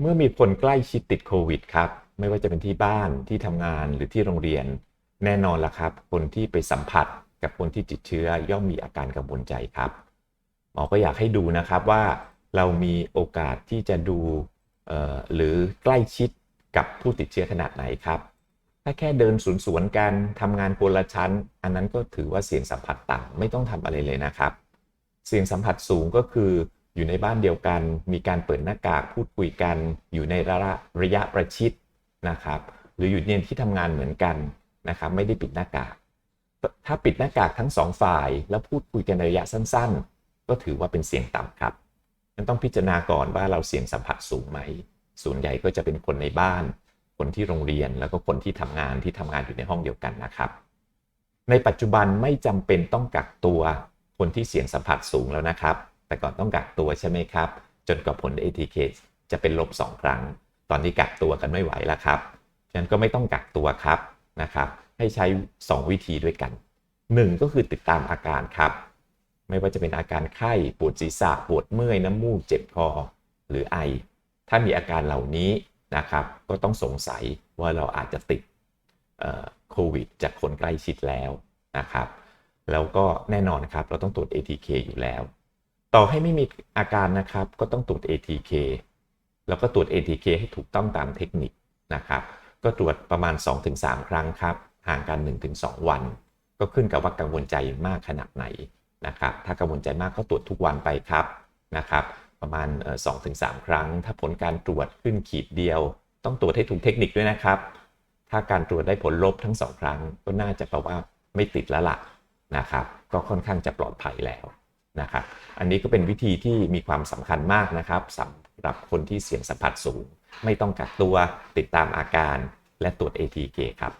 เมื่อมีคนใกล้ชิดติดโควิดครับไม่ว่าจะเป็นที่บ้านที่ทำงานหรือที่โรงเรียน แน่นอนละครับ คนที่ไปสัมผัสกับคนที่ติดเชื้อย่อมมีอาการกังวลใจครับหมอก็อยากให้ดูนะครับว่าเรามีโอกาสที่จะดูเอ่อหรือใกล้ชิดกับผู้ติดเชื้อขนาดไหนครับ ถ้าแค่เดินสวนสวนกันทำงานคนละชั้น อันนั้นก็ถือว่าเสี่ยงสัมผัสต่ำไม่ต้องทำอะไรเลยนะครับ เสี่ยงสัมผัสสูงก็คือ อยู่ในบ้านเดียวกัน มีการเปิดหน้ากากพูดคุยกัน อยู่ในระยะระยะประชิดนะครับ หรืออยู่ในที่ทำงานเหมือนกันนะครับไม่ได้ปิดหน้ากาก ถ้าปิดหน้ากากทั้งสองฝ่าย แล้วพูดคุยกันในระยะสั้นๆ ก็ถือว่าเป็นเสี่ยงต่ำครับมันต้องพิจารณาก่อนว่าเราเสี่ยงสัมผัสสูงไหม ส่วนใหญ่ก็จะเป็นคนในบ้าน คนที่โรงเรียนแล้วก็คนที่ทำงานที่ทำงานอยู่ในห้องเดียวกันนะครับ ในปัจจุบันไม่จำเป็นต้องกักตัวคนที่เสี่ยงสัมผัสสูงแล้วนะครับ แต่ก่อนต้องกักตัวใช่ไหมครับ จนกว่าผล ATK จะเป็นลบ 2 ครั้ง ตอนนี้กักตัวกันไม่ไหวแล้วครับฉะนั้นก็ไม่ต้องกักตัวครับนะครับให้ใช้ 2 วิธีด้วยกัน 1 ก็คือติดตามอาการครับ ไม่ว่าจะเป็นอาการไข้ปวดศีรษะปวดเมื่อยน้ำมูกเจ็บคอหรือไอ ถ้ามีอาการเหล่านี้นะครับ ก็ต้องสงสัยว่าเราอาจจะติดโควิด จากคนใกล้ชิดแล้วนะครับ แล้วก็แน่นอนครับเราต้องตรวจ ATK อยู่แล้ว ต่อให้ไม่มีอาการนะครับ ก็ต้องตรวจ ATK แล้วก็ตรวจ ATK ให้ถูกต้องตามเทคนิคนะครับ ก็ตรวจประมาณ 2-3 ครั้งครับ ห่างกัน 1-2 วัน ก็ขึ้นกับว่ากังวลใจมากขนาดไหนนะครับ ถ้ากังวลใจมากก็ตรวจทุกวันไปครับนะครับ ประมาณเอ่อ2-3 ครั้ง ถ้าผลการตรวจขึ้นขีดเดียว ต้องตรวจให้ถูกเทคนิคด้วยนะครับ ถ้าการตรวจได้ผลลบทั้งสองครั้ง ก็น่าจะแปลว่าไม่ติดแล้วล่ะนะครับ ก็ค่อนข้างจะปลอดภัยแล้ว นะครับอันนี้ก็เป็นวิธีที่มีความสำคัญมากนะครับสำหรับคนที่เสี่ยงสัมผัสสูง ไม่ต้องกักตัวติดตามอาการและตรวจ ATK ครับ